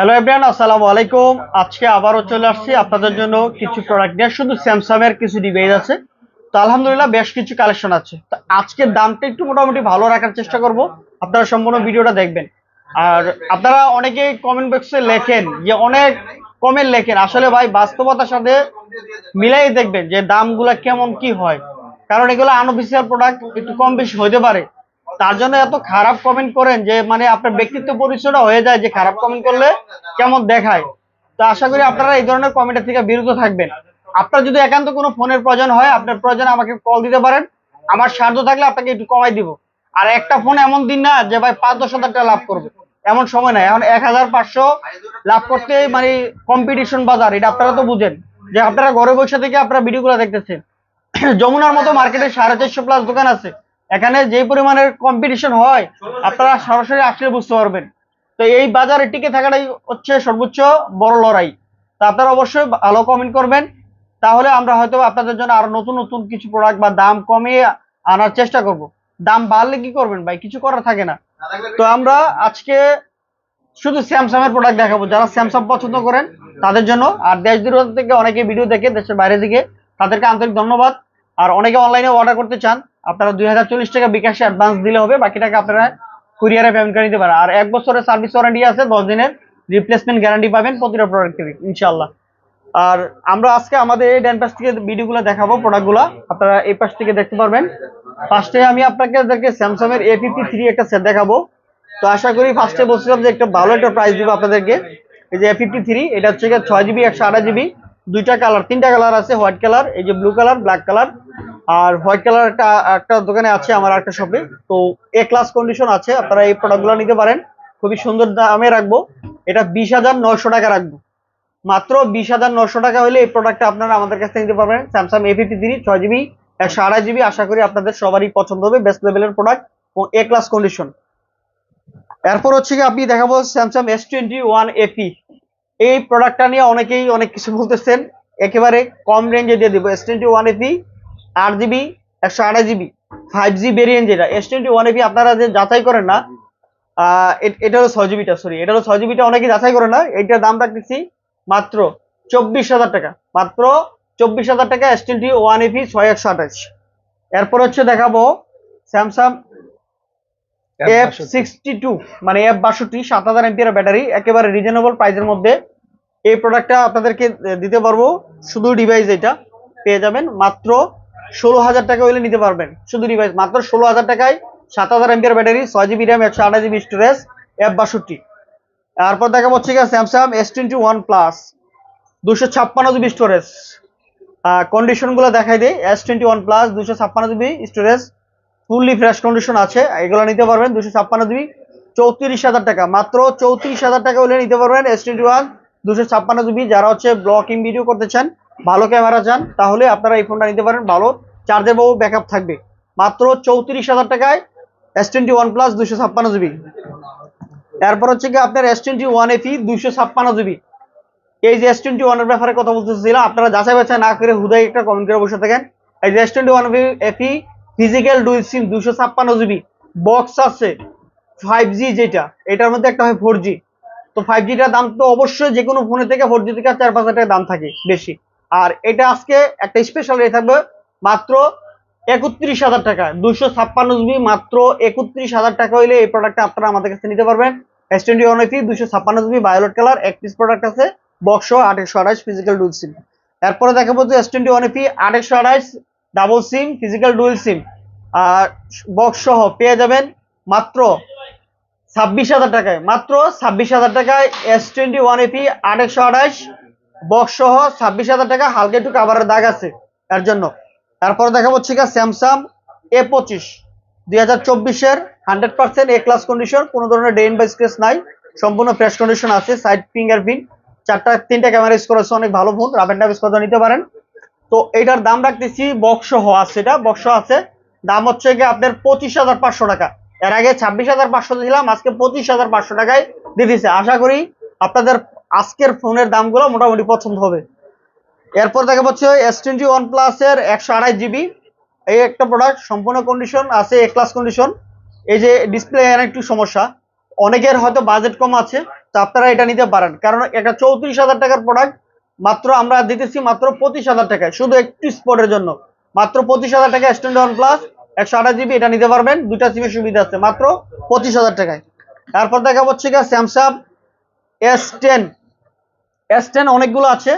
Hello everyone আসসালামু আলাইকুম আজকে আবারও চলে আসছি আপনাদের জন্য কিছু প্রোডাক্ট নিয়ে। শুধু স্যামসাং এর কিছু ডিভাইস আছে। তো আলহামদুলিল্লাহ বেশ কিছু কালেকশন আছে। তো আজকের দামটা একটু মোটামুটি ভালো রাখার চেষ্টা করব। আপনারা সম্পূর্ণ ভিডিওটা দেখবেন। আর আপনারা অনেকে কমেন্ট বক্সে লেখেন যে, অনেক কমেন্ট লেখেন। আসলে ভাই, বাস্তবতার সাথে মিলাই দেখবেন যে, দামগুলা কেমন কি হয়। কারণ এগুলো আনঅফিসিয়াল প্রোডাক্ট একটু কম বেশি হতে পারে। তার জন্য এত খারাপ কমেন্ট করেন যে মানে আপনার ব্যক্তিত্ব পরিচয়টা হয়ে যায় যে খারাপ কমেন্ট করলে কেমন দেখায়। তো আশা করি আপনারা এই ধরনের কমেন্টের থেকে বিরত থাকবেন। আপনার যদি একান্ত কোনো ফোনের প্রয়োজন হয়, আপনার প্রয়োজন আমাকে কল দিতে পারেন। আমার সাহায্য থাকলে আপনাকে একটু কমাই দিব। আর একটা ফোন এমন দিন না যে, ভাই, পাঁচ দশ হাজার টাকা লাভ করবে। এমন সময় নাই। এখন এক হাজার পাঁচশো লাভ করতে মানে কম্পিটিশন বাজার, এটা আপনারা তো বুঝেন। যে আপনারা ঘরে বসে থেকে আপনারা ভিডিওগুলো দেখতেছেন। যমুনার মতো মার্কেটে সাড়ে চারশো প্লাস দোকান আছে। এখানে যে পরিমাণের কম্পিটিশন হয় আপনারা সরাসরি আসলে বুঝতে পারবেন। তো এই বাজারে টিকে থাকাটাই হচ্ছে সর্বোচ্চ বড় লড়াই। তা আপনারা অবশ্যই ভালো কমেন্ট করবেন। তাহলে আমরা হয়তো আপনাদের জন্য আরও নতুন নতুন কিছু প্রোডাক্ট বা দাম কমিয়ে আনার চেষ্টা করব। দাম বাড়লে কি করবেন ভাই? কিছু করার থাকে না। তো আমরা আজকে শুধু স্যামসাং এর প্রোডাক্ট দেখাবো। যারা স্যামসাং পছন্দ করেন তাদের জন্য। আর দেশ দূরান্ত থেকে অনেকে ভিডিও দেখে দেশের বাইরে থেকে তাদেরকে আন্তরিক ধন্যবাদ। আর অনেকে অনলাইনে অর্ডার করতে চান আপনারা দুই হাজার চল্লিশ টাকা বিকাশে অ্যাডভান্স দিলে হবে, বাকি টাকা আপনারা কুরিয়ারে পেমেন্ট করে নিতে পারেন। আর এক বছরের সার্ভিস ওয়ারেন্টি আছে, দশ দিনের রিপ্লেসমেন্ট গ্যারান্টি পাবেন প্রতিটা প্রোডাক্টের ইনশাল্লাহ আর আমরা আজকে আমাদের এই ড্যান পাশ থেকে ভিডিওগুলো দেখাবো প্রোডাক্টগুলো আপনারা এই পাশ থেকে দেখতে পারবেন। ফার্স্টে আমি আপনাকে স্যামসাং এর এ ফিফটি থ্রি একটা সেট দেখাবো। তো আশা করি ফার্স্টে বলছিলাম যে একটা ভালো একটা প্রাইস দিব আপনাদেরকে। এই যে এ ফিফটি থ্রি এটা হচ্ছে ছয় জিবি একশো আঠাশ জিবি দুইটা কালার তিনটা কালার আছে হোয়াইট কালার এই যে ব্লু কালার ব্ল্যাক কালার আর হোয়াইট কালার একটা একটা দোকানে আছে আমার একটা শপে। তো এ ক্লাস কন্ডিশন আছে, আপনারা এই প্রোডাক্টগুলো নিতে পারেন। খুবই সুন্দর দামে রাখব। এটা বিশ হাজার নয়শো টাকা রাখব। মাত্র বিশ হাজার নশো টাকা হলে এই প্রোডাক্টটা আপনারা আমাদের কাছ থেকে নিতে পারবেন। স্যামসাং এ ফিফটি থ্রি ছয় জিবি, একশো আড়াই জিবি। আশা করি আপনাদের সবারই পছন্দ হবে বেস্ট লেভেলের প্রোডাক্ট ও এ ক্লাস কন্ডিশন এরপর হচ্ছে কি আপনি দেখাবো Samsung S twenty one F E এই প্রোডাক্টটা নিয়ে অনেকেই অনেক কিছু বলতেছেন। একেবারে কম রেঞ্জে দিয়ে দিব। S twenty one F E আট জিবি একশো আড়াই জিবি ফাইভ জি ভেরিয়েন্ট যেটা S twenty one F E আপনারা যে যাচাই করেন না এটা হলো ছয় জিবিটা সরি এটা হলো ছয় জিবিটা অনেকে যাচাই করে না এইটার দাম রাখতেছি মাত্র চব্বিশ হাজার টাকা মাত্র চব্বিশ হাজার টাকা এস টোয়েন্টি ওয়ান এপি ছয় একশো আঠাশ। এরপর হচ্ছে দেখাবো স্যামসাং এফ সিক্সটি টু মানে এফ বাষট্টি সাত হাজার এমপিয়ার ব্যাটারি একেবারে রিজনেবল প্রাইসের মধ্যে। এই প্রোডাক্টটা আপনাদেরকে দিতে পারব শুধু ডিভাইস এটা পেয়ে যাবেন মাত্র ষোলো হাজার টাকা হলে নিতে পারবেন। শুধু ডিভাইস মাত্র ষোলো হাজার টাকায় সাত হাজার এমপিয়ার ব্যাটারি ছয় জিবি র্যাম একশো আঠাশ জিবি স্টোরেজ এফ বাষট্টি। তারপর দেখা হচ্ছে গিয়ে Samsung S twenty one plus দুশো ছাপ্পান্ন জিবি স্টোরেজ কন্ডিশনগুলো দেখাই দিই। এস টোয়েন্টি ওয়ান প্লাস দুশো ছাপ্পান্ন GB storage fully fresh condition আছে। এগুলো নিতে পারবেন দুশো ছাপ্পান্ন জিবি চৌত্রিশ হাজার টাকা। মাত্র চৌত্রিশ হাজার টাকা হলে নিতে পারবেন এস টোয়েন্টি ওয়ান দুশো ছাপ্পান্ন জিবি যারা হচ্ছে ব্লকিং ভিডিও করতে চান ভালো ক্যামেরা চান, তাহলে আপনারা এই ফোনটা নিতে পারেন ভালো। চার্জেবল ব্যাকআপ থাকবে। মাত্র চৌত্রিশ হাজার টাকায় এস টোয়েন্টি ওয়ান প্লাস দুশো ছাপ্পান্ন জিবি এরপর হচ্ছে কি আপনার এস টোয়েন্টি ওয়ান এফি দুশো ছাপ্পান্ন জিবি এই যে এস টোয়েন্টি ওয়ানের ব্যাপারে কথা বলতেছিলাম, আপনারা যাচাই বাছাই না করে হুদাই একটা কমেন্ট করে বসে থাকেন। এই যে S twenty one F E physical dual SIM দুশো ছাপ্পান্ন জিবি বক্স আছে ফাইভ জি যেটা, এটার মধ্যে একটা হয় ফোর জি তো ফাইভ জিটার দাম তো অবশ্যই যে কোনো ফোনে থেকে ফোর জি থেকে চার পাঁচ হাজার টাকা দাম থাকে, বেশি। আর এটা আজকে একটা স্পেশাল রেট থাকবে মাত্র একত্রিশ হাজার টাকা। দুশো ছাপ্পান্ন জিবি মাত্র একত্রিশ হাজার টাকা হইলে এই প্রোডাক্টটা আপনারা আমাদের কাছে নিতে পারবেন। এস টোয়েন্টি ওয়ান এফি দুশো ছাপ্পান্ন জিবি বায়োলেট কালার এক পিস প্রোডাক্ট আছে বক্স আঠাশশো আঠাশ ফিজিক্যাল ডুয়েল সিম এরপরে দেখাবো যে এস টোয়েন্টি ওয়ান এফি আঠাশশো আঠাশ double SIM physical dual SIM আর বক্স সহ পেয়ে যাবেন মাত্র ছাব্বিশ হাজার টাকায়। মাত্র ছাব্বিশ হাজার টাকায় এস টোয়েন্টি ওয়ান এপি আঠাশশো আঠাশ বক্স সহ ছাব্বিশ হাজার টাকা হালকা একটু কাভারের দাগ আছে এর জন্য। তারপরে দেখা হচ্ছে কি স্যামসাং এ পঁচিশ। দুই হাজার চব্বিশের hundred percent A class condition কোনো ধরনের ডেন বা স্ক্রেচ নাই। সম্পূর্ণ ফ্রেশ কন্ডিশন আছে সাইড ফিঙ্গারপ্রিন্ট চারটা, তিনটা ক্যামেরা ইউজ করেছে, অনেক ভালো ফোন রাবেন ডাব ইউজ নিতে পারেন। তো এটার দাম রাখতেছি বক্স সহ আছে এটা বক্স আছে। দাম হচ্ছে গিয়ে আপনার পঁচিশ হাজার পাঁচশো টাকা। এর আগে ছাব্বিশ হাজার পাঁচশো দিলাম, আজকে পঁচিশ হাজার পাঁচশো টাকায় দিয়ে দিতেছে। আশা করি আপনাদের আজকের ফোনের দামগুলো মোটামুটি পছন্দ হবে। এরপর দেখা পাচ্ছে এস টোয়েন্টি ওয়ান প্লাসের একশো আড়াই জিবি এই একটা প্রোডাক্ট সম্পূর্ণ কন্ডিশন আছে এ ক্লাস কন্ডিশন এই যে ডিসপ্লে একটু সমস্যা। অনেকের হয়তো বাজেট কম আছে, তো আপনারা এটা নিতে পারেন। কারণ একটা চৌত্রিশ হাজার টাকার প্রোডাক্ট মাত্র আমরা দিতেছি মাত্র পঁচিশ হাজার টাকায়। শুধু একটু স্পটের জন্য। মাত্র পঁচিশ হাজার টাকা স্ট্যান্ড ওয়ান প্লাস একশো আঠাশ জিবি এটা নিতে পারবেন। দুইটা সিমের সুবিধা আছে, মাত্র পঁচিশ হাজার টাকায়। তারপর দেখা হচ্ছে গিয়ে Samsung S ten S ten অনেকগুলো আছে।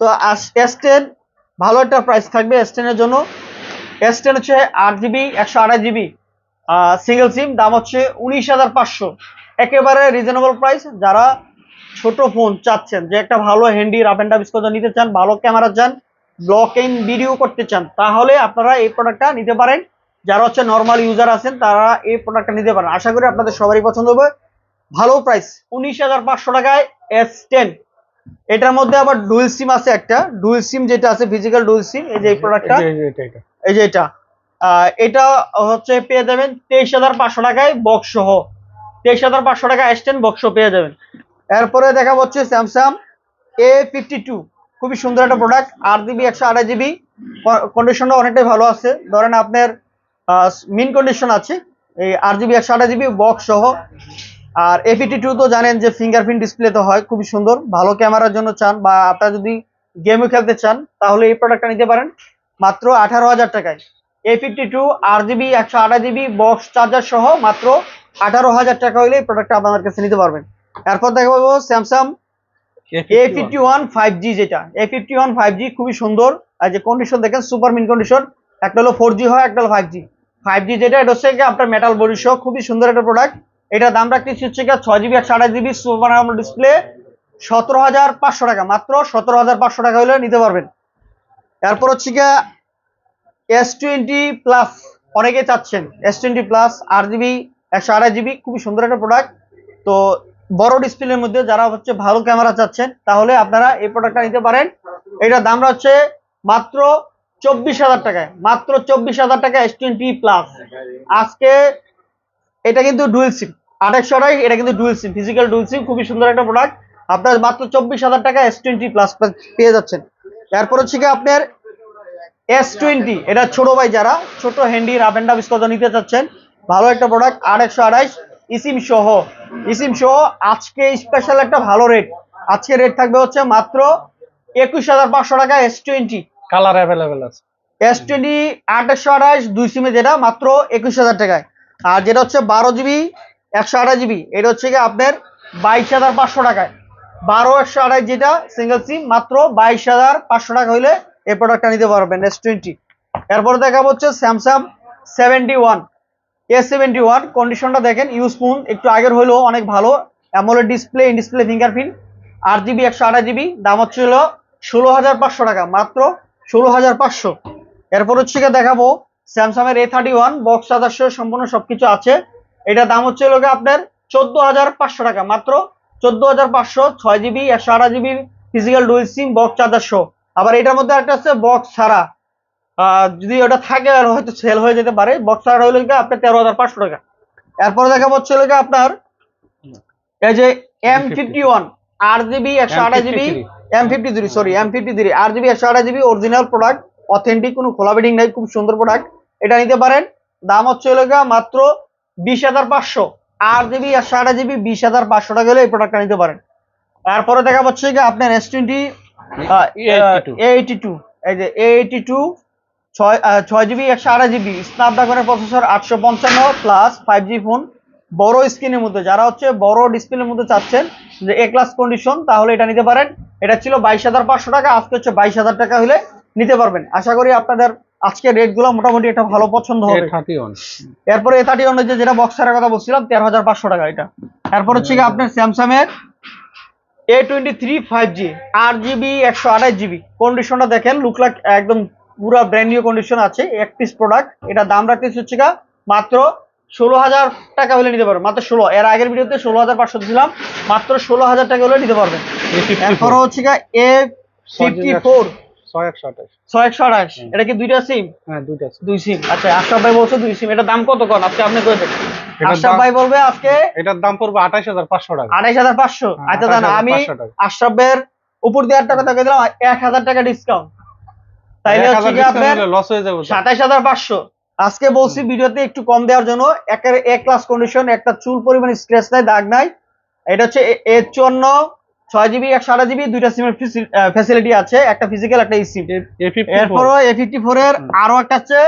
তো এস টেন ভালো একটা প্রাইস থাকবে এস টেনের জন্য। এস টেন হচ্ছে আট জিবি একশো আঠাশ জিবি সিঙ্গেল সিম দাম হচ্ছে উনিশ হাজার পাঁচশো। একেবারে রিজনেবল প্রাইস যারা ছোট ফোন চাচ্ছেন যে একটা ভালো হ্যান্ডি রাফ অ্যান্ড স্কোর নিতে চান ভালো ক্যামেরা চান ব্লকিং ভিডিও করতে চান তাহলে আপনারা এই প্রোডাক্টটা নিতে পারেন। যারা হচ্ছে নর্মাল ইউজার আছেন তারা এই প্রোডাক্টটা নিতে পারেন। আশা করি আপনাদের সবারই পছন্দ হবে। ভালো প্রাইস উনিশ হাজার পাঁচশো টাকায় এস টেন এটার মধ্যে আবার ডুয়েল সিম আছে একটা। ডুয়েল সিম যেটা আছে ফিজিক্যাল ডুয়েল সিম এই যে এই প্রোডাক্টটা এই যে এটা এটা। হচ্ছে পেয়ে যাবেন তেইশ হাজার পাঁচশো টাকায় বক্স সহ। তেইশ হাজার পাঁচশো টাকা এসটেন বক্স পেয়ে যাবেন। এরপরে দেখা হচ্ছে স্যামসাং এ ফিফটি টু খুবই সুন্দর একটা প্রোডাক্ট আট জিবি একশো আড়াই জিবি কন্ডিশনটা অনেকটাই ভালো আছে। ধরেন আপনার মিন কন্ডিশন আছে এই আট জিবি একশো আড়াই জিবি বক্স সহ। আর এফিটি টু তো জানেন যে ফিঙ্গারপ্রিন্ট ডিসপ্লে তো হয়, খুবই সুন্দর। ভালো ক্যামেরার জন্য চান বা আপনারা যদি গেমও খেলতে চান, তাহলে এই প্রোডাক্টটা নিতে পারেন। মাত্র আঠারো হাজার টাকায়। এ ফিফটি টু আট জিবি একশো আঠাশ জিবি বক্স চার্জার সহ মাত্র আঠারো হাজার টাকা হলে এই প্রোডাক্টটা আপনাদের কাছে নিতে পারবেন। এরপর দেখা পাবো Samsung A fifty one five G যেটা। A fifty one five G খুবই সুন্দর। আর যে কন্ডিশন দেখেন সুপার মিন কন্ডিশন একটা হলো ফোর জি হয়, একটা হলো ফাইভ জি ফাইভ জি যেটা, এটা হচ্ছে আপনার মেটাল বডি সহ খুবই সুন্দর একটা প্রোডাক্ট এটা দাম রাখতেছি হচ্ছে গিয়ে ছয় জিবি একশো আঠাশ জিবি সুপার ডিসপ্লে সতেরো হাজার পাঁচশো টাকা। মাত্র সতেরো হাজার পাঁচশো টাকা হলে নিতে পারবেন। এরপর হচ্ছে গিয়ে এস টোয়েন্টি প্লাস অনেকে চাচ্ছেন। এস টোয়েন্টি প্লাস আট জিবি একশো আড়াই জিবি খুবই সুন্দর একটা প্রোডাক্ট তো বড় ডিসপ্লের মধ্যে যারা হচ্ছে ভালো ক্যামেরা চাচ্ছেন, তাহলে আপনারা এই প্রোডাক্টটা নিতে পারেন। এটার দাম হচ্ছে মাত্র চব্বিশ হাজার টাকায়। মাত্র চব্বিশ হাজার টাকা এস টোয়েন্টি প্লাস আজকে এটা কিন্তু ডুয়েল সিম আঠাশশো টাকা এটা কিন্তু dual SIM physical dual SIM খুবই সুন্দর একটা প্রোডাক্ট আপনার মাত্র চব্বিশ হাজার টাকা এস টোয়েন্টি প্লাস পেয়ে যাচ্ছেন। এরপর হচ্ছে কি আপনার এস টোয়েন্টি এটা ছোট ভাই যারা ছোট হ্যান্ডি রাফ অ্যান্ড কত নিতে চাচ্ছেন ভালো একটা প্রোডাক্ট আট একশো আঠাইশ ইসিম সহ। ইসিম সহ আজকে স্পেশাল একটা ভালো রেট আজকে রেট থাকবে হচ্ছে মাত্র একুশ হাজার পাঁচশো টাকা এস টোয়েন্টি কালার অ্যাভেলেবেল আছে। এস টোয়েন্টি আট একশো আঠাশ দুই সিমে যেটা মাত্র একুশ হাজার টাকায়। আর যেটা হচ্ছে বারো জিবি, একশো আঠাশ জিবি, এটা হচ্ছে কি আপনার বাইশ হাজার পাঁচশো টাকায়। বারো, একশো আঠাশ যেটা সিঙ্গেল সিম মাত্র বাইশ হাজার পাঁচশো টাকা হইলে এই প্রোডাক্টটা নিতে পারবেন এস টোয়েন্টি এরপর দেখাবো হচ্ছে Samsung seventy one A seventy one কন্ডিশনটা দেখেন ইউজফুল একটু আগের হলেও অনেক ভালো। AMOLED display in display fingerprint আট জিবি, একশো আঠাশ জিবি, দাম হচ্ছে হলো ষোলো হাজার পাঁচশো টাকা, মাত্র ষোলো হাজার পাঁচশো। এরপর হচ্ছে দেখাবো স্যামসাং এর এ থার্টি ওয়ান বক্স আদর্শ সম্পূর্ণ সবকিছু আছে। এটা দাম হচ্ছে গিয়ে আপনার চোদ্দ হাজার পাঁচশো টাকা। মাত্র চোদ্দ হাজার পাঁচশো ছয় জিবি একশো আঠাশ GB physical dual SIM box charger show আবার এটার মধ্যে একটা আছে বক্স ছাড়া। যদি ওটা থাকে আর হয়তো সেল হয়ে যেতে পারে বক্স ছাড়া হইলে আপনার তেরো হাজার পাঁচশো টাকা। এরপরে দেখা হচ্ছে গিয়ে আপনার এই যে এম ফিফটি ওয়ান আট জিবি একশো আঠাশ GB M fifty three sorry M fifty three আট জিবি একশো আঠাশ জিবি অরিজিনাল প্রোডাক্ট অথেন্টিক কোনো খোলা বেডিং নাই খুব সুন্দর প্রোডাক্ট এটা নিতে পারেন দাম হচ্ছে গিয়ে মাত্র বিশ হাজার পাঁচশো। আট জিবি আর আঠাশ জিবি বিশ হাজার পাঁচশো টাকা হলে এই প্রোডাক্টটা নিতে পারেন। তারপরে দেখা যাচ্ছে কি আপনার এস টোয়েন্টি এইটি টু এই যে এইটি টু ছয় ছয় জিবি একশো আঠাশ জিবি স্ন্যাপড্রাগনের প্রসেসর আটশো পঞ্চান্ন প্লাস ফাইভ জি ফোন বড় স্ক্রিনের মধ্যে যারা হচ্ছে বড় ডিসপ্লের মধ্যে চাচ্ছেন যে এ ক্লাস কন্ডিশন তাহলে এটা নিতে পারেন। এটা ছিল বাইশ হাজার পাঁচশো টাকা আজকে হচ্ছে বাইশ হাজার টাকা হলে নিতে পারবেন। আশা করি আপনাদের আজকে রেটগুলো মোটামুটি একটা ভালো পছন্দ হবে। ওয়ান এরপরে এ থার্টি যে যেটা বক্সারের কথা বলছিলাম তেরো হাজার পাঁচশো টাকা এটা। এরপর হচ্ছে আপনার স্যামসাং এর A twenty three five G আট জিবি একশো আঠাশ জিবি কন্ডিশনটা দেখেন লুক লাইক একদম পুরো ব্র্যান্ড নিউ কন্ডিশন আছে এক পিস প্রোডাক্ট এটা দাম রাখতেছি হচ্ছে মাত্র ষোলো হাজার টাকা হলে নিতে পারবেন। মাত্র ষোলো এর আগের ভিডিওতে ষোলো হাজার পাঁচশো দিলাম মাত্র ষোলো হাজার টাকা হলে নিতে পারবেন। এরপর হচ্ছে এ ফিফটি ফোর ছয় একশো আঠাশ। ছয় একশো আঠাশ এটা কি দুইটা সিম হ্যাঁ দুইটা দুই সিম আচ্ছা আশরাফ ভাই বলছে দুই সিম এটা দাম কত কন? আজকে আপনি করে দেন? আশরাফ ভাই বলবে আজকে এটার দাম পড়বে আঠাশ হাজার পাঁচশো টাকা। আড়াইশ হাজার পাঁচশো? হ্যাঁ, আচ্ছা দান 28,500 আমি টাকা। আশরাফের উপর দিয়ে একটা কথা কয়ে দিলাম এক হাজার টাকা ডিসকাউন্ট তাইলে হচ্ছে কি আপনার লস হয়ে যাবে। হাজার পাঁচশো। আজকে বলছি ভিডিওতে একটু কম দেওয়ার জন্য একের এক ক্লাস কন্ডিশন একটা চুল পরিমাণ স্ক্র্যাচ নাই দাগ নাই। এটা হচ্ছে এ চুয়ান্ন ছয় জিবি একশো আঠাশ জিবি দুইটা সিমের ফ্যাসিলিটি আছে একটা ফিজিক্যাল একটা SIM A fifty A fifty four এর আরও একটা আছে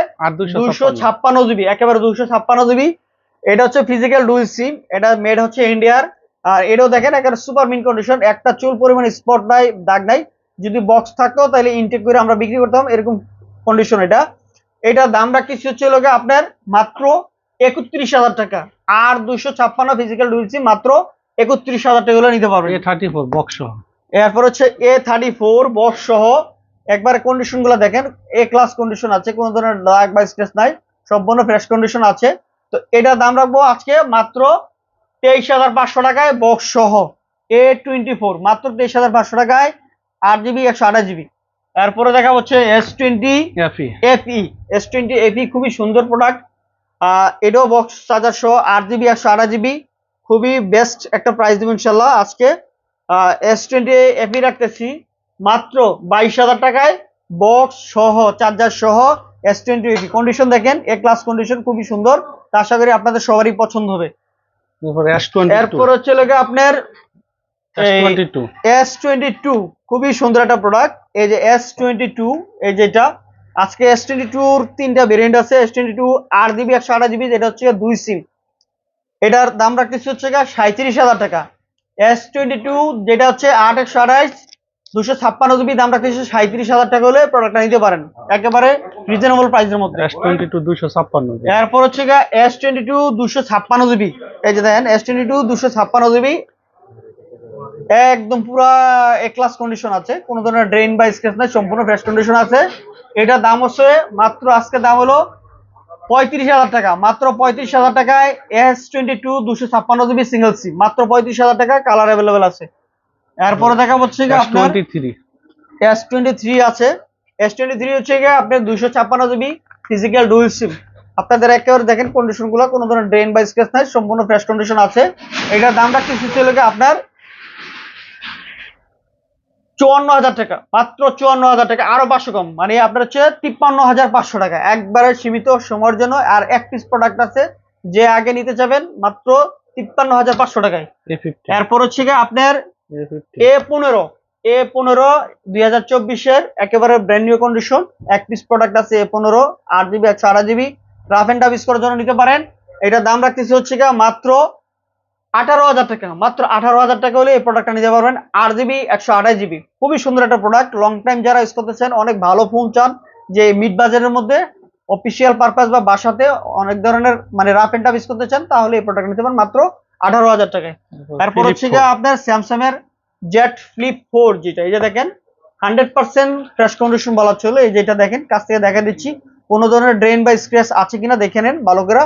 দুশো ছাপ্পান্ন। জিবি একেবারে দুশো ছাপ্পান্ন জিবি এটা হচ্ছে ফিজিক্যাল ডুল সিম এটা মেড হচ্ছে ইন্ডিয়ার আর এটাও দেখেন একেবারে সুপার মিন কন্ডিশন একটা চুল পরিমাণ স্পট নাই দাগ নাই। যদি বক্স থাকতো তাহলে ইনটেক করে আমরা বিক্রি করতাম এরকম কন্ডিশন এটা। এটা দাম রাখতেছি হচ্ছে লোকে আপনার মাত্র একত্রিশ হাজার টাকা। আর দুশো ছাপ্পান্ন ফিজিক্যাল ডুল সিম মাত্র একত্রিশ হাজার টাকা হলে নিতে পারবেন। এ থার্টি ফোর বক্স এরপর হচ্ছে এ থার্টি ফোর বক্স সহ। একবার কন্ডিশনগুলো দেখেন এ ক্লাস কন্ডিশন আছে কোনো ধরনের দাগ বা স্ক্র্যাচ নাই সম্পূর্ণ ফ্রেশ কন্ডিশন আছে। তো এটার দাম রাখব আজকে মাত্র তেইশ হাজার পাঁচশো টাকায় বক্স সহ। এ টোয়েন্টি ফোর মাত্র তেইশ হাজার পাঁচশো টাকায় আট জিবি একশো আঠাশ জিবি এরপরে দেখা হচ্ছে S twenty FE FE S twenty FE খুবই সুন্দর প্রোডাক্ট এটাও বক্স চার্জার সহ আট জিবি একশো আঠাশ জিবি খুবই বেস্ট একটা প্রাইস দেবো ইনশাল্লাহ আজকে এস টোয়েন্টি এফই রাখতেছি। মাত্র বাইশ হাজার টাকায় বক্স সহ চার্জার সহ এস টোয়েন্টি এফি কন্ডিশন দেখেন এ ক্লাস কন্ডিশন খুবই সুন্দর। তা আশা করি আপনাদের সবারই পছন্দ হবে। এরপর হচ্ছে লোকে আপনার এস টোয়েন্টি টু খুবই সুন্দর একটা প্রোডাক্ট এই যে এস টোয়েন্টি টু এই যেটা আজকে এস টোয়েন্টি টুর তিনটা ভেরিয়েন্ট আছে। এস টোয়েন্টি টু আট জিবি একশো আঠাশ জিবি যেটা হচ্ছে দুই সিম এটার দাম রাখতেছি হচ্ছে সাঁত্রিশ হাজার টাকা। এস টোয়েন্টি টু যেটা হচ্ছে আট একশো আঠাশ দুশো ছাপ্পান্ন জিবি দাম রাখতেছি সাঁত্রিশ হাজার টাকা হলে প্রোডাক্টটা নিতে পারেন। একেবারে রিজনেবল প্রাইসের মধ্যে। এস টোয়েন্টি টু দুশো ছাপ্পান্ন এরপর হচ্ছে গা এস টোয়েন্টি টু দুশো ছাপ্পান্ন জিবি। এই যে দেখেন এস টোয়েন্টি টু দুশো ছাপ্পান্ন জিবি। একদম পুরা এ ক্লাস কন্ডিশন আছে। কোনো ধরনের ড্রেন বা স্ক্রেচ নাই সম্পূর্ণ ফ্রেশ কন্ডিশন আছে। এটার দাম হচ্ছে মাত্র আজকে দাম হলো পঁয়ত্রিশ হাজার টাকা। মাত্র পঁয়ত্রিশ হাজার টাকায় এস টোয়েন্টি টু দুশো ছাপ্পান্ন জিবি সিঙ্গেল সিম মাত্র পঁয়ত্রিশ হাজার টাকা কালার অ্যাভেলেবেল আছে। এরপরে দেখা হচ্ছে আপনার twenty three S twenty three আছে। এস টোয়েন্টি থ্রি হচ্ছে গিয়ে আপনার দুশো ছাপ্পান্ন জিবি ফিজিক্যাল ডুয়েল সিম আপনাদের একেবারে দেখেন কন্ডিশনগুলো কোনো ধরনের ড্রেন বা স্কেচ নাই সম্পূর্ণ ফ্রেশ কন্ডিশন আছে। এটার দাম গিয়ে আপনার চুয়ান্ন হাজার টাকা মাত্র চুয়ান্ন হাজার টাকা আরও পাঁচশো কম। মানে আপনার হচ্ছে তিপ্পান্ন হাজার পাঁচশো টাকা। একবারে সীমিত সময়ের জন্য আর এক পিস প্রোডাক্ট আছে যে আগে নিতে যাবেন মাত্র তিপ্পান্ন হাজার পাঁচশো টাকায়। এরপর হচ্ছে গিয়ে আপনার এ পনেরো এ পনেরো দুই হাজার চব্বিশের একেবারে ব্র্যান্ড নিউ কন্ডিশন এক পিস প্রোডাক্ট আছে এ পনেরো আট জিবি একশো আঠাশ GB rough and tough use করার জন্য নিতে পারেন। এটার দাম রাখতেছি হচ্ছে গিয়ে মাত্র আঠারো হাজার টাকা মাত্র আঠারো হাজার টাকা হলে এই প্রোডাক্টটা নিতে পারবেন। আট জিবি একশো আঠাশ জিবি খুবই সুন্দর একটা প্রোডাক্ট লং টাইম যারা ইউজ করতেছেন অনেক ভালো ফোন চান যে মিড বাজারের মধ্যে অফিসিয়াল পারপাস বা বাসাতে অনেক ধরনের মানে রাফ এন্ড টাফ ইউজ করতে চান তাহলে এই প্রোডাক্ট নিতে পারেন মাত্র আঠারো হাজার টাকায়। তারপর হচ্ছে গিয়ে আপনার স্যামসাং এর জেট ফ্লিপ ফোর যেটা এই যে দেখেন হান্ড্রেড পার্সেন্ট ফ্রেশ কন্ডিশন বলা ছিল এই যেটা দেখেন কাছ থেকে দেখা দিচ্ছি কোনো ধরনের ড্রেন বা স্ক্র্যাচ আছে কিনা দেখে নেন ভালো করে।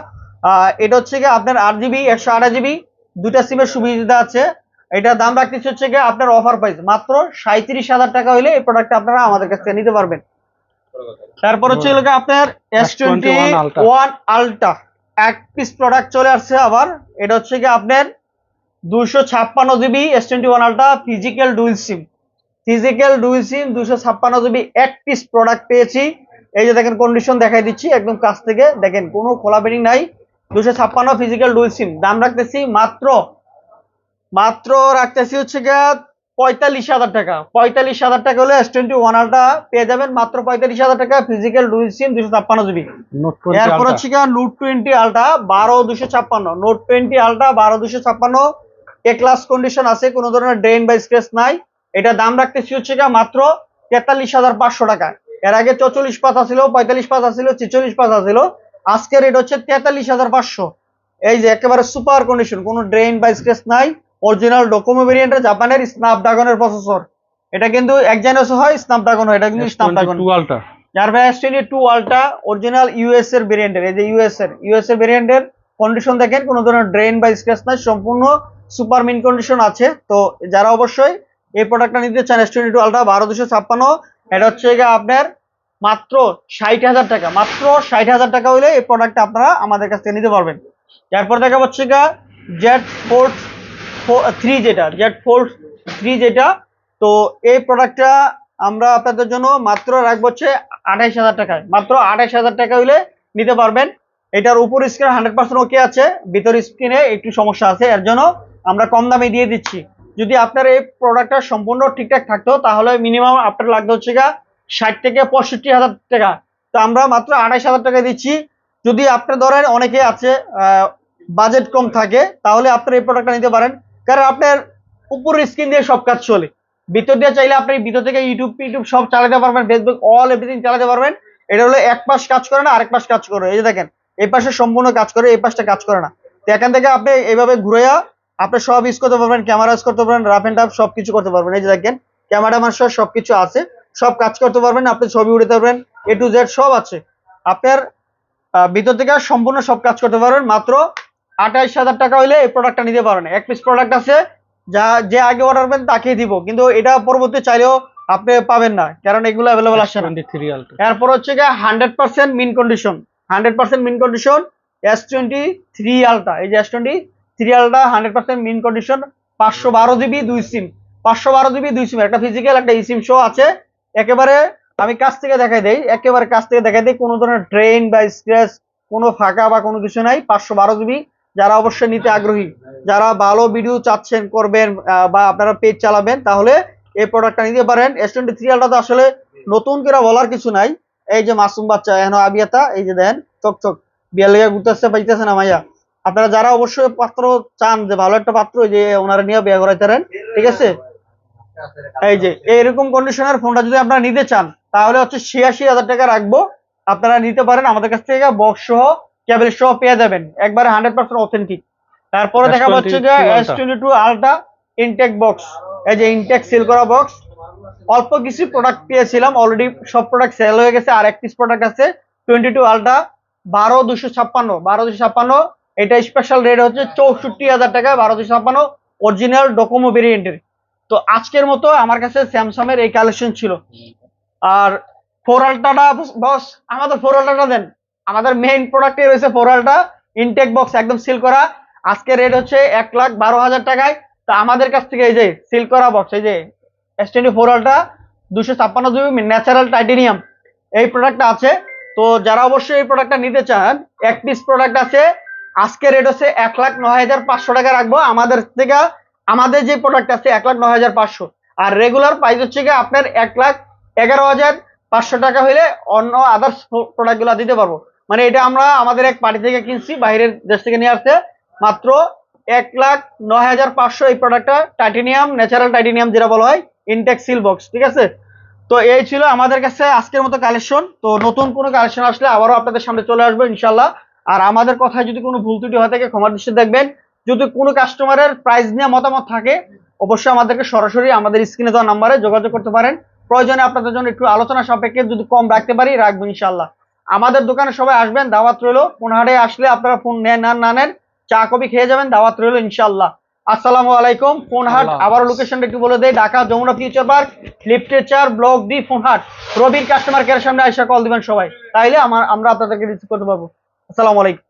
এটা হচ্ছে গিয়ে আপনার আট জিবি একশো আঠাশ জিবি দুটা সিমের সুবিধা আছে। এটা দাম রাখতেছি হচ্ছে গিয়ে আপনার অফার প্রাইস মাত্র সাঁত্রিশ হাজার টাকা হলে এই প্রোডাক্টটা আপনারা আমাদের কাছ থেকে নিতে পারবেন। তারপর হচ্ছে আপনার S twenty S21 Ultra। One ultra এক পিস প্রোডাক্ট চলে আসছে আবার। এটা হচ্ছে গিয়ে আপনার দুশো ছাপ্পান্ন GB S twenty one ultra physical dual SIM physical dual SIM দুশো ছাপ্পান্ন জিবি এক পিস প্রোডাক্ট পেয়েছি। এই যে দেখেন কন্ডিশন দেখাই দিচ্ছি। একদম কাছ থেকে। দেখেন কোনো খোলা বেরিং নাই। দুশো ছাপ্পান্ন ফিজিক্যাল ডুইল সিম দাম রাখতেছি মাত্র মাত্র রাখতেছি হচ্ছে গিয়ে পঁয়তাল্লিশ হাজার টাকা। পঁয়তাল্লিশ হাজার টাকা হলে এস টোয়েন্টি ওয়ান আলট্রা পেয়ে যাবেন মাত্র পঁয়তাল্লিশ হাজার টাকা ফিজিক্যাল ডুইল সিম দুশো ছাপ্পান্ন জিবি এরপর হচ্ছে গিয়ে নোট টোয়েন্টি আলট্রা বারো দুশো ছাপ্পান্ন। নোট টোয়েন্টি আলট্রা বারো দুশো ছাপ্পান্ন। এ ক্লাস কন্ডিশন আছে কোনো ধরনের ড্রেন বা স্ক্রেচ নাই। এটা দাম রাখতেছি হচ্ছে গিয়ে মাত্র তেতাল্লিশ হাজার পাঁচশো টাকা। এর আগে চৌচল্লিশ পাতা ছিল পঁয়তাল্লিশ পাতা ছিল ছেচল্লিশ পাতা ছিল আজকের রেট হচ্ছে তেতাল্লিশ হাজার পাঁচশো। এই যে একেবারে সুপার কন্ডিশন কোনো ড্রেন বা স্ক্রেচ নাই অরিজিনাল ডকুমো ভেরিয়েন্টের জাপানের স্ন্যাপড্রাগনের প্রসেসর এটা কিন্তু এক জেনারেশন হয় স্ন্যাপড্রাগন হয় এটা কিন্তু স্ন্যাপড্রাগন যার S twenty two ultra original US এর ভেরিয়েন্টের এই যে ইউএস এর ইউএস এর ভেরিয়েন্টের কন্ডিশন দেখেন কোনো ধরনের ড্রেন বা স্ক্র্যাচ নাই সম্পূর্ণ সুপার মিন কন্ডিশন আছে। তো যারা অবশ্যই এই প্রোডাক্টটা নিতে চান এস টোয়েন্টি টু আলট্রা বারো দুশো ছাপ্পান্ন এটা হচ্ছে গিয়ে আপনার মাত্র ষাট হাজার টাকা। মাত্র ষাট হাজার টাকা হলে এই প্রোডাক্টটা আপনারা আমাদের কাছ থেকে নিতে পারবেন। এরপর দেখা হচ্ছে গা জেড ফোর থ্রি যেটা জেড ফোর থ্রি যেটা। তো এই প্রোডাক্টটা আমরা আপনাদের জন্য মাত্র রাখব হচ্ছে আঠাইশ হাজার টাকায়। মাত্র আঠাইশ হাজার টাকা হইলে নিতে পারবেন। এটার উপর স্ক্রিন হান্ড্রেড পার্সেন্ট ওকে আছে। ভিতর স্ক্রিনে একটু সমস্যা আছে, এর জন্য আমরা কম দামে দিয়ে দিচ্ছি। যদি আপনার এই প্রোডাক্টটা সম্পূর্ণ ঠিকঠাক থাকতো, তাহলে মিনিমাম আপনার লাগতো হচ্ছে গা ষাট থেকে পঁয়ষট্টি হাজার টাকা। তো আমরা মাত্র আড়াইশ হাজার টাকা দিচ্ছি। যদি আপনি ধরেন অনেকে আছে বাজেট কম থাকে, তাহলে আপনার এই প্রোডাক্টটা নিতে পারেন। কারণ আপনার উপরের স্ক্রিন দিয়ে সব কাজ চলে। ভিতর দিয়ে চাইলে আপনি ভিতর থেকে ইউটিউব ইউটিউব সব চালাতে পারবেন ফেসবুক অল এভরিথিং চালাতে পারবেন। এটা হলো এক পাশ কাজ করে না, আরেক পাশ কাজ করে। এই যে দেখেন, এই পাশে সম্পূর্ণ কাজ করে, এই পাশটা কাজ করে না। তো এখান থেকে আপনি এইভাবে ঘুরে আপনি সব ইউজ করতে পারবেন ক্যামেরা ইউজ করতে পারবেন রাফ এন্ড টাফ সব কিছু করতে পারবেন। এই যে দেখেন ক্যামেরা আমার সব সবকিছু আছে। সব কাজ করতে পারবেন আপনি ছবি উঠাতে পারবেন এ টু জেড সব আছে। আপনার ভিতর থেকে সম্পূর্ণ সব কাজ করতে পারবেন মাত্র আঠাইশ হাজার টাকা হইলে এই প্রোডাক্টটা নিতে পারেন। এক পিস প্রোডাক্ট আছে যা যে আগে অর্ডার করবেন তাকেই দিব। কিন্তু এটা পরবর্তী চাইলেও আপনি পাবেন না কারণ এগুলো অ্যাভেলেবল আসছে না। এরপর হচ্ছে গিয়ে hundred percent mint condition hundred percent mint condition S twenty three ultra এই যে S twenty three ultra hundred percent mint condition পাঁচশো বারো জিবি দুই সিম পাঁচশো বারো জিবি দুই সিম একটা ফিজিক্যাল একটা ই সিম শো আছে। একেবারে আমি কাছ থেকে দেখাই দেই, একেবারে কাছ থেকে দেখাই দিই, কোনো ধরনের ট্রেন বা স্ক্র্যাচ কোনো ফাঁকা বা কোনো কিছু নাই, পাঁচশো বারো জিবি যারা অবশ্যই নিতে আগ্রহী, যারা ভালো ভিডিও চাচ্ছেন, করবেন বা আপনারা পেজ চালাবেন, তাহলে এই প্রোডাক্টটা নিতে পারেন। এস টোয়েন্টি থ্রি আলটা তো আসলে নতুন করে বলার কিছু নাই। এই যে মাসুম বাচ্চা এন আবিয়াতা, এই যে দেন, চক চক, বিয়ার লেগে ঘুরতেছে, পাইতেছে না মাইয়া। আপনারা যারা অবশ্যই পাত্র চান, যে ভালো একটা পাত্র যে ওনারা নিয়ে বিয়ে করাইতে ঠিক আছে? এই যে এইরকম কন্ডিশনের ফোনটা যদি আপনারা নিতে চান তাহলে হচ্ছে ছিয়াশি হাজার টাকা রাখব। আপনারা নিতে পারেন আমাদের কাছ থেকে বক্স সহ কেবল সহ পেয়ে যাবেন। একবারে হান্ড্রেড পার্সেন্ট অথেন্টিক তারপরে দেখা S22 হচ্ছে যে S twenty two ultra intact box এই যে ইনটেক সেল করা বক্স অল্প কিছু প্রোডাক্ট পেয়েছিলাম অলরেডি সব প্রোডাক্ট সেল হয়ে গেছে। আর এক পিস প্রোডাক্ট আছে টোয়েন্টি টু আলট্রা বারো দুশো ছাপ্পান্ন। বারো দুশো ছাপ্পান্ন এটা স্পেশাল রেট হচ্ছে চৌষট্টি হাজার টাকা বারো দুশো ছাপ্পান্ন অরিজিনাল ডোকোমো ভেরিয়েন্টের তো আজকের মতো আমার কাছে স্যামসাং এর এই কালেকশন ছিল। আর ফোর বস আমাদের ফোর দেন। আমাদের মেইন প্রোডাক্টই রয়েছে ফোর ইনটেক বক্স একদম সিল করা। আজকে রেট হচ্ছে এক লাখ বারো হাজার টাকায়। তো আমাদের কাছ থেকে এই যে সিল করা বক্স এই যে এস টোয়েন্টি ফোর দুশো ছাপ্পান্ন জিবি ন্যাচারাল টাইটেনিয়াম এই প্রোডাক্টটা আছে। তো যারা অবশ্যই এই প্রোডাক্টটা নিতে চান, এক পিস প্রোডাক্ট আছে। আজকে রেট হচ্ছে এক লাখ নয় হাজার পাঁচশো টাকা রাখব। আমাদের থেকে আমাদের যে প্রোডাক্ট আছে এক লাখ নয় হাজার পাঁচশো। আর রেগুলার প্রাইস হচ্ছে গিয়ে আপনার এক লাখ এগারো হাজার পাঁচশো টাকা হলে অন্য আদার্স প্রোডাক্টগুলো দিতে পারব। মানে এটা আমরা আমাদের এক পার্টি থেকে কিনছি, বাইরের দেশ থেকে নিয়ে আসছে। মাত্র এক লাখ নয় হাজার পাঁচশো এই প্রোডাক্টটা টাইটেনিয়াম ন্যাচারাল টাইটেনিয়াম যেটা বলা হয় ইনটেক সিল বক্স ঠিক আছে? তো এই ছিল আমাদের কাছে আজকের মতো কালেকশন তো নতুন কোনো কালেকশন আসলে আবারও আপনাদের সামনে চলে আসব ইনশাল্লাহ আর আমাদের কথায় যদি কোনো ভুল ত্রুটি হয়ে থাকে ক্ষমার দৃষ্টি দেখবেন। যদি কোনো কাস্টমারের প্রাইস নিয়ে মতামত থাকে অবশ্যই আমাদেরকে সরাসরি আমাদের স্ক্রিনে দেওয়া নাম্বারে যোগাযোগ করতে পারেন। প্রয়োজনে আপনাদের জন্য একটু আলোচনা সাপেক্ষে যদি কম রাখতে পারি রাখব ইনশাল্লাহ আমাদের দোকানে সবাই আসবেন দাওয়াত রইল। কোনহাটে আসলে আপনারা ফোন নেন না না নেন চা কফি খেয়ে যাবেন দাওয়াত রইল ইনশাল্লাহ আসসালামু আলাইকুম ফোনহাট। আবার লোকেশনটা একটু বলে দেয় ঢাকা যমুনা ফিউচার পার্ক লিফটের চার ব্লক ডি ফোনহাট রবির কাস্টমার কেয়ার সামনে আইসা কল দিবেন সবাই। তাইলে আমার আমরা আপনাদেরকে রিসিভ করতে পারব। আসসালামু আলাইকুম।